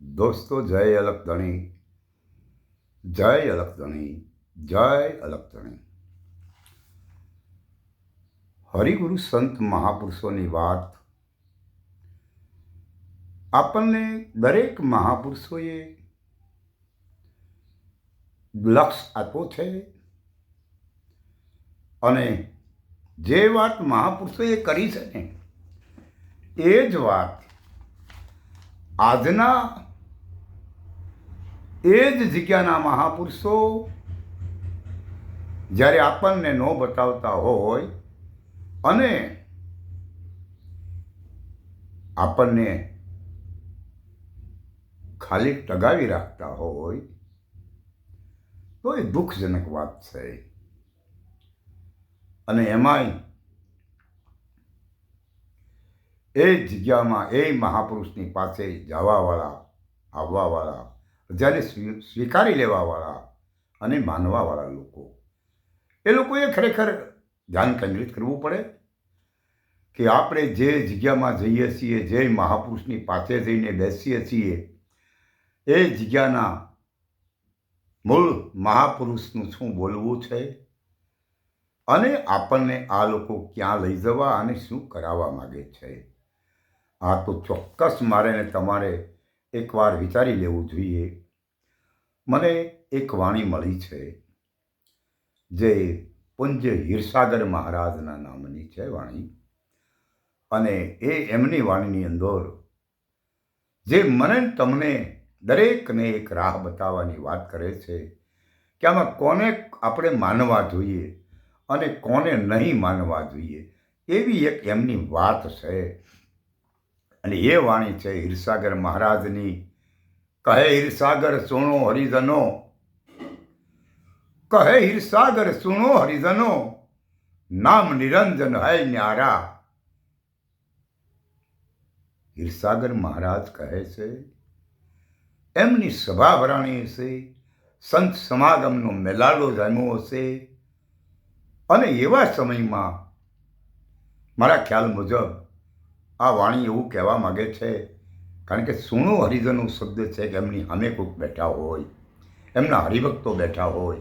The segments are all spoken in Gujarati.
દોસ્તો, જય અલગધણી જય અલગધણી જય અલગધણી હરિગુરુ સંત મહાપુરુષોની વાત. આપણને દરેક મહાપુરુષોએ લક્ષ આપ્યો છે. અને જે વાત મહાપુરુષોએ કરી છે ને, એ જ વાત આજના એ જ જગ્યાના મહાપુરુષો જ્યારે આપણને ન બતાવતા હોય અને આપણને ખાલી ટગાવી રાખતા હોય, તો એ દુઃખજનક વાત છે. અને એમાંય એ જગ્યામાં એ મહાપુરુષની પાસે જવાવાળા, આવવાવાળા જ્યારે સ્વી- સ્વીકારી લેવાવાળા અને માનવાવાળા લોકો, એ લોકોએ ખરેખર ધ્યાન કેન્દ્રિત કરવું પડે કે આપણે જે જગ્યામાં જઈએ છીએ, જે મહાપુરુષની પાસે જઈને બેસીએ છીએ, એ જગ્યાના મૂળ મહાપુરુષનું શું બોલવું છે અને આપણને આ લોકો ક્યાં લઈ જવા અને શું કરાવવા માગે છે. આ તો ચોક્કસ મારે ને તમારે એકવાર વિચારી લેવું જોઈએ. મને એક વાણી મળી છે જે પુંજ્ય હીરસાગર મહારાજના નામની છે વાણી. અને એ એમની વાણીની અંદર જે મને તમને દરેકને એક રાહ બતાવવાની વાત કરે છે કે આમાં કોને આપણે માનવા જોઈએ અને કોને નહીં માનવા જોઈએ એવી એક એમની વાત છે. અને એ વાણી છે હીરસાગર મહારાજની કહે હીરસાગર સુણો હરિજનો. કહે હીરસાગર સુણો હરિજનો. નામ નિરંજન હૈ ન્યારા. હિરસાગર મહારાજ કહે છે, એમની સભા ભરાણી હશે સંત સમાગમનો મેલાડો જામ્યો હશે અને એવા સમયમાં મારા ખ્યાલ મુજબ આ વાણી એવું કહેવા માગે છે કારણ કે સુણો હરિજનો શબ્દ છે કે એમની સામે કોઈક બેઠા હોય, એમના હરિભક્તો બેઠા હોય.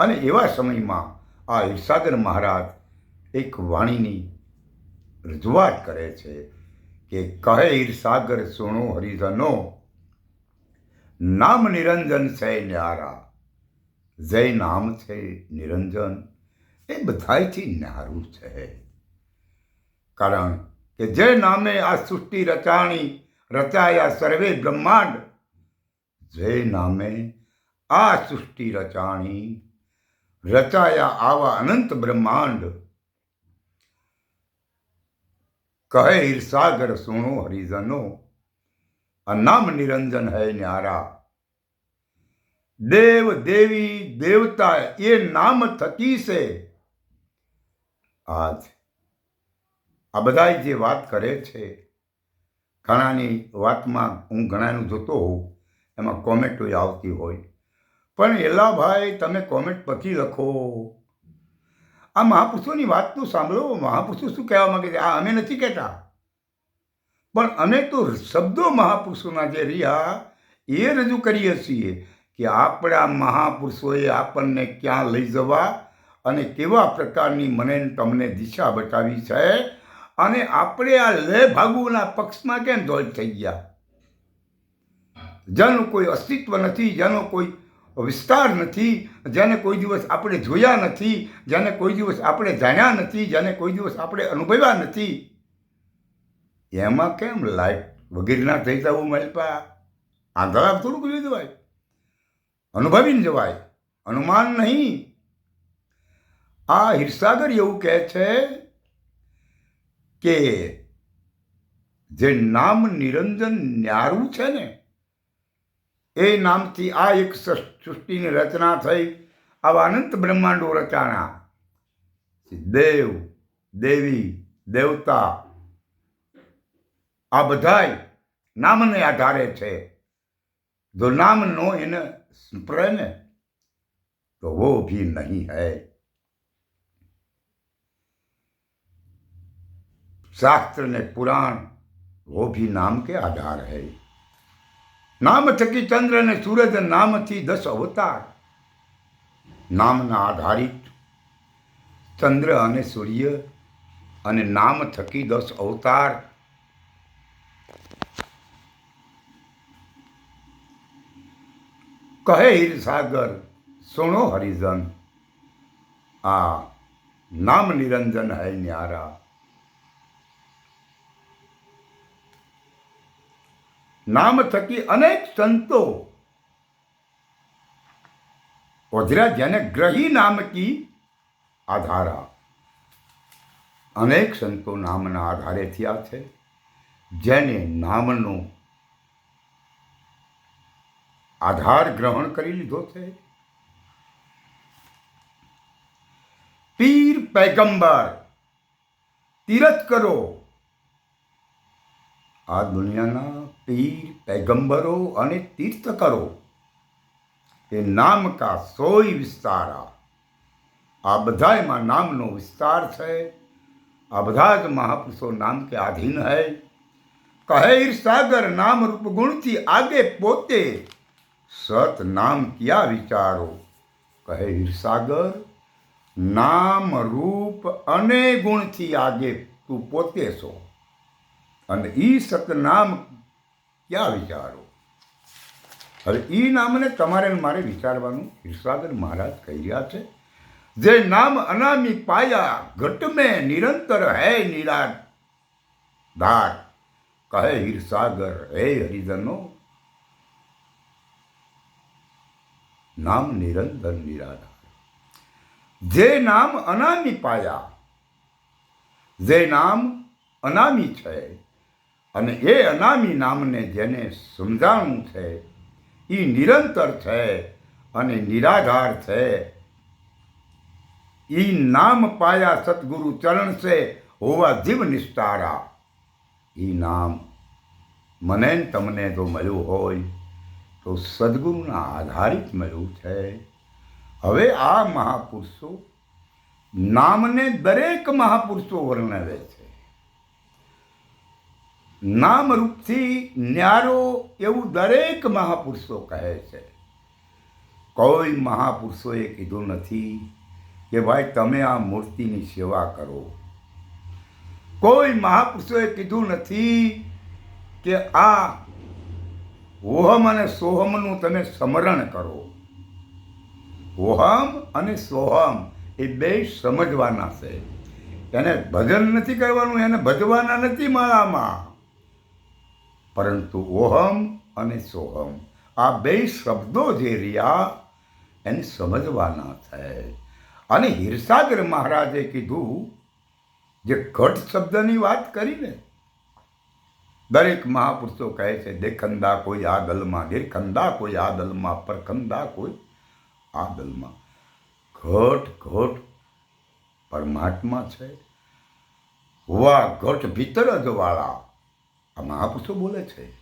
અને એવા સમયમાં આ ઈર્ષાગર મહારાજ એક વાણીની રજૂઆત કરે છે કે કહે ઈર્ષાગર સુણો હરિજનો, નામ નિરંજન છે ન્યારા જય નામ છે નિરંજન, એ બધાથી ન્યારું છે. કારણ કે જે નામે આ સૃષ્ટિ રચાણી રચાયા સર્વે બ્રહ્માંડ. જે નામે આ સૃષ્ટિ રચાણી, રચાયા આવા અનંત બ્રહ્માંડ. કહે ઈર્ષાગર સુણો હરિજનો, આ નામ નિરંજન હૈ ન્યારા. દેવ દેવી દેવતા એ નામ થકી છે. આજ આ બધા જે વાત કરે છે ઘણાની વાતમાં હું ઘણાનું જોતો હોઉં, એમાં કોમેન્ટો આવતી હોય. પણ એલા ભાઈ તમે કોમેન્ટ પછી લખો. આ મહાપુરુષોની વાત તો સાંભળો. મહાપુરુષો શું કહેવા માગે છે? આ અમે નથી કહેતા. પણ અમે તો શબ્દો મહાપુરુષોના જે રહ્યા, એ રજૂ કરીએ છીએ કે આપણા મહાપુરુષોએ આપણને ક્યાં લઈ જવા અને કેવા પ્રકારની મને તમને દિશા બતાવી છે અને આપણે આ લે ભાગુના પક્ષમાં કેમ ધોલ થઈ ગયા? જેનું કોઈ અસ્તિત્વ નથી, જેનો કોઈ વિસ્તાર નથી, જેને કોઈ દિવસ આપણે જોયા નથી, જેને કોઈ દિવસ આપણે જાણ્યા નથી, જેને કોઈ દિવસ આપણે અનુભવ્યા નથી. એમાં કેમ લાઈટ વગેરેના થઈ જવું મળતા આંધળા થોડુંક જોઈ જવાય. અનુભવીને જવાય. અનુમાન નહીં. આ હિરસાગર એવું કહે છે કે જે નામ નિરંજન ન્યારું છે ને, એ નામથી આ એક સૃષ્ટિની રચના થઈ. આવા અનંત બ્રહ્માંડો રચાણા. દેવ, દેવી, દેવતા, આ બધાય નામને આધારે છે. જો નામ નો એને સ્પરે ને, તો વો ભી નહીં હૈ. शास्त्र ने पुराण वो भी नाम के आधार है નામ થકી ચંદ્ર અને સૂરજ નામથી દસ અવતાર નામના આધારિત ચંદ્ર અને સૂર્ય અને નામ થકી દસ અવતાર કહે હીર સાગર સુણો હરિજન આ નામ નિરંજન હૈ ન્યારા નામ થકી અનેક સંતો. ઓજરા જેને ગ્રહી નામ કી આધારા અનેક સંતો નામના આધારે થયા છે. જેને નામનો આધાર ગ્રહણ કરી લીધો છે. પીર પૈગંબર, તીરથ કરો. આ દુનિયાના પીર, પૈગંબરો અને તીર્થકરો, એ નામ કા સોય વિસ્તારા. આ બધાયમાં નામનો વિસ્તાર છે. આ બધા જ મહાપુરુષો નામ કે આધીન હૈ. કહેર સાગર નામ રૂપ ગુણથી આગે પોતે. સત નામ ક્યા વિચારો? કહે ઈર નામ રૂપ અને ગુણથી આગે તું પોતે છો. અને એ સતનામ ક્યાં વિચારો? હવે એ નામને તમારે મારે વિચારવાનું ઈર્ષાદર મહારાજ કહી રહ્યા છે. જે નામ અનામી પાયા ઘટ મેં નિરંતર હૈ નિરાટ ધાર, કહે હીરસાગર હે હરિજનો. નામ નિરંતર નિરાધાર. જે નામ અનામી પાયા, જે નામ અનામી છે અને એ અનામી નામને જેને સમજાણું છે એ નિરંતર છે અને નિરાધાર છે. એ નામ પાયા સદગુરુ ચરણ છે હોવા જીવ નિષ્ઠારા. એ નામ મને તમને જો મળ્યું હોય, તો સદગુરુના આધારિત મળ્યું છે. હવે આ મહાપુરુષો નામને દરેક મહાપુરુષો વર્ણવે છે. નામ રૂપથી ન્યારો એવું દરેક મહાપુરુષો કહે છે. કોઈ મહાપુરુષોએ કીધું નથી કે ભાઈ તમે આ મૂર્તિની સેવા કરો. કોઈ મહાપુરુષોએ કીધું નથી કે આ ઓહમ અને સોહમનું તમે સ્મરણ કરો. ઓહમ અને સોહમ એ બે સમજવાના છે. એને ભજન નથી કરવાનું, એને ભજવાના નથી માળામાં પરંતુ ઓહમ અને સોહમ. આ બે શબ્દો જે રહ્યા એને સમજવાના છે અને હિરસાગર મહારાજે કીધું, જે ઘટ શબ્દની વાત કરીને દરેક મહાપુરુષો કહે છે, દેખંદા કોઈ આ દલમાં દેખંદા કોઈ આ દલમાં પરખંદા કોઈ આ દલમાં ઘટ ઘટ પરમાત્મા છે. હોવા ઘટ ભીતર જ વાળા આ મહાપુરુષો બોલે છે.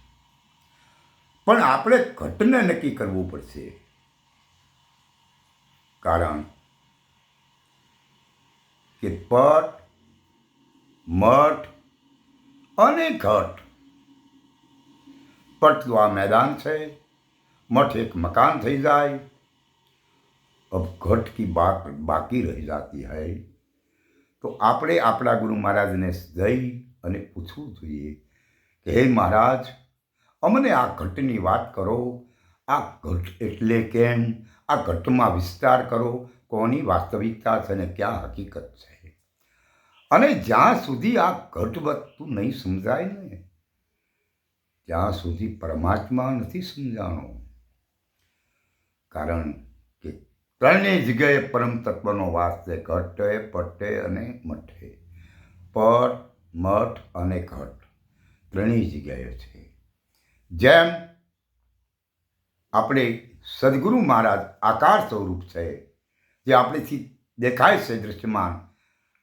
પણ આપણે ઘટને નક્કી કરવું પડશે. કારણ કે પટ, મઠ અને ઘટ પટ તો આ મેદાન છે. મઠ એક મકાન થઈ જાય. અબ ઘટ કી બાકી રહી જાતી હૈ. તો આપણે આપણા ગુરુ મહારાજને જઈ અને પૂછવું જોઈએ હે મહારાજ, અમને આ ઘટની વાત કરો. આ ઘટ એટલે કેમ? આ ઘટમાં વિસ્તાર કરો. કોની વાસ્તવિકતા છે અને ક્યાં હકીકત છે? અને જ્યાં સુધી આ ઘટ વધતું નહીં સમજાય ને, ત્યાં સુધી પરમાત્મા નથી સમજાણો. કારણ કે ત્રણેય જગ્યાએ પરમ તત્વનો વાસ છે, ઘટે, પટે અને મઠે. પટ મઠ અને ઘટ. ત્રણેય જગ્યાએ છે. જેમ આપણે સદગુરુ મહારાજ આકાર સ્વરૂપ છે, જે આપણેથી દેખાય છે દૃશ્યમાન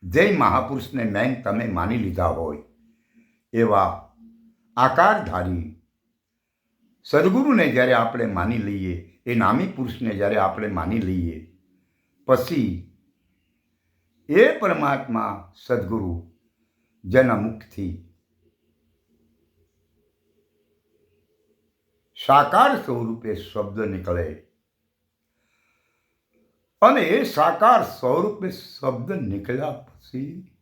જે મહાપુરુષને મેન તમે માની લીધા હોય, એવા આકારધારી સદગુરુને જ્યારે આપણે માની લઈએ, એ નામી પુરુષને જ્યારે આપણે માની લઈએ, પછી એ પરમાત્મા સદગુરુ જેના મુખથી સાકાર સ્વરૂપે શબ્દ નીકળે. અને એ સાકાર સ્વરૂપે શબ્દ નીકળ્યા પછી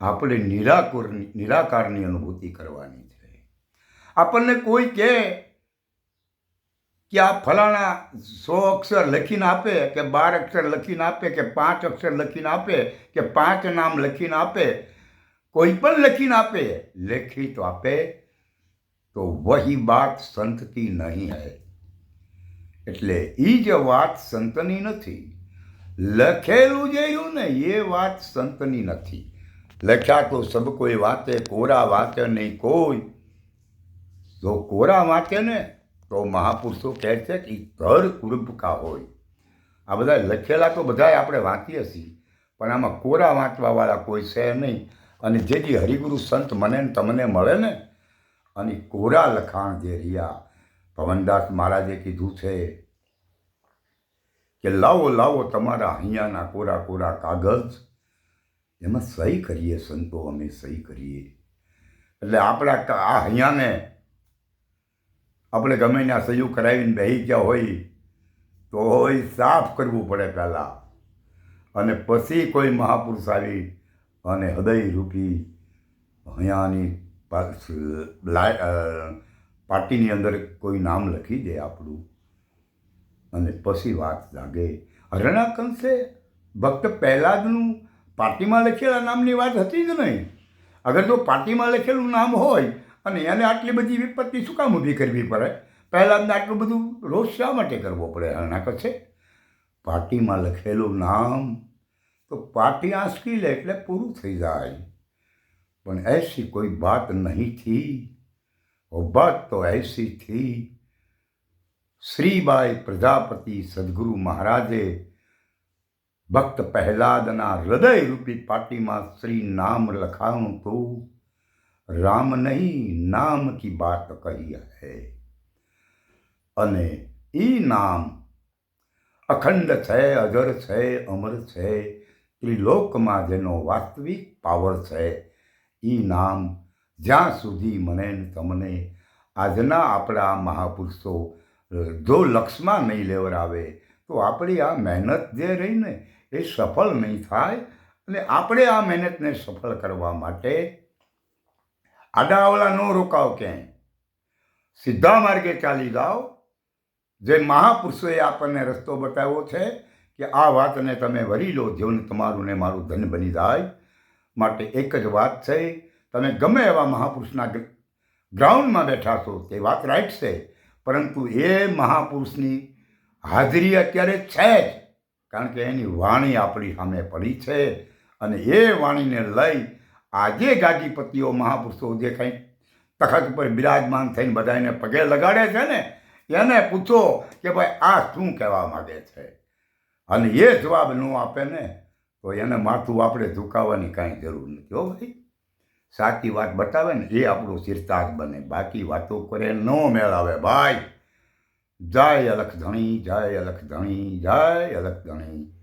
આપણે નિરાકુર, નિરાકારની અનુભૂતિ કરવાની છે. આપણને કોઈ કહે કે આ ફલાણા સો અક્ષર લખીને આપે કે બાર અક્ષર લખીને આપે કે પાંચ અક્ષર લખીને આપે કે પાંચ નામ લખીને આપે, કોઈ પણ લખીને આપે, લેખિત આપે તો વહી બાત સંતતી નહીં હૈ. એટલે એ જ વાત સંતની નથી. લખેલું જે ને, એ વાત સંતની નથી. લખ્યા તો સબ કોઈ વાતે, કોરા વાતે નહીં કોઈ. જો કોરા વાંચે ને, તો મહાપુરુષો કહે છે કે ધર કુરુબકા હોય. આ બધા લખેલા તો બધાય આપણે વાંચીએ છીએ, પણ આમાં કોરા વાંચવાવાળા કોઈ છે નહીં. અને જે જે હરિગુરુ સંત મને તમને મળે ને અને કોરા લખાણ જે રહ્યા પવનદાસ મહારાજે કીધું છે કે લાવો લાવો તમારા અહીંયાના કોરા કોરા કાગળ એમાં સહી કરીએ, સંતો અમે સહી કરીએ. એટલે આપણા આ અહીંયાને આપણે ગમે ત્યાં સહયું કરાવીને બેસી ગયા હોય, તો હોય સાફ કરવું પડે પહેલાં. અને પછી કોઈ મહાપુરુષ આવી અને હૃદયરૂપી અહીંયાની અ, અંદર કોઈ નામ લખી દે આપણું. અને પછી વાત જાગે. હરણા કંસે ભક્ત પહેલાદનું પાર્ટીમાં લખેલા નામની વાત હતી જ નહીં. અગર જો પાર્ટીમાં લખેલું નામ હોય અને એને આટલી બધી વિપત્તિ શું કામ ઊભી કરવી પડે? પહેલાં આટલું બધું રોજ શા માટે કરવો પડે હરણા કચ્છે પાર્ટીમાં લખેલું નામ તો પાર્ટી આંસકી લે એટલે પૂરું થઈ જાય. પણ એસી કોઈ બાત નહીં થી वो बात तो ऐसी थी શ્રીબાઈ પ્રજાપતિ સદગુરુ મહારાજે ભક્ત પહેલાદના હૃદયરૂપી પાટીમાં શ્રી નામ લખાણું તો રામ નહીં નામ કી બાત કહી હૈ અને ઈ નામ અખંડ છે અજર છે અમર છે ત્રિલોકમાં જેનો વાસ્તવિક પાવર છે ઈ નામ જ્યાં સુધી મને તમને આજના આપણા મહાપુરુષો, જો લક્ષમાં નહીં લેવડાવે તો આપણી આ મહેનત જે રહી ને એ સફળ નહીં થાય અને આપણે આ મહેનતને સફળ કરવા માટે આડાવલા ન રોકાવ ક્યાંય. સીધા માર્ગે ચાલી જાઓ. જે મહાપુરુષોએ આપણને રસ્તો બતાવ્યો છે કે આ વાતને તમે વરી લો, જીવન તમારું ને મારું ધન બની જાય માટે એક જ વાત છે તમે ગમે એવા મહાપુરુષના ગ્રાઉન્ડમાં બેઠા છો તે વાત રાઈટ છે, પરંતુ એ મહાપુરુષની હાજરી અત્યારે છે જ, કારણ કે એની વાણી આપણી સામે પડી છે અને એ વાણીને લઈ આજે ગાજીપતિઓ મહાપુરુષો જે કંઈ તખત ઉપર બિરાજમાન થઈને બધાને પગે લગાડે છે ને, એને પૂછો કે ભાઈ આ શું કહેવા માગે છે? અને એ જવાબ ન આપે ને તો એને માથું આપણે ઝુકાવવાની કાંઈ જરૂર નથી, હો ભાઈ. સાચી વાત બતાવે ને, એ આપણું સિરતાજ બને. બાકી વાતો કરે ન મેળાવે. ભાઈ, જય અલખ ધણી જય અલખ ધણી જય અલખ ધણી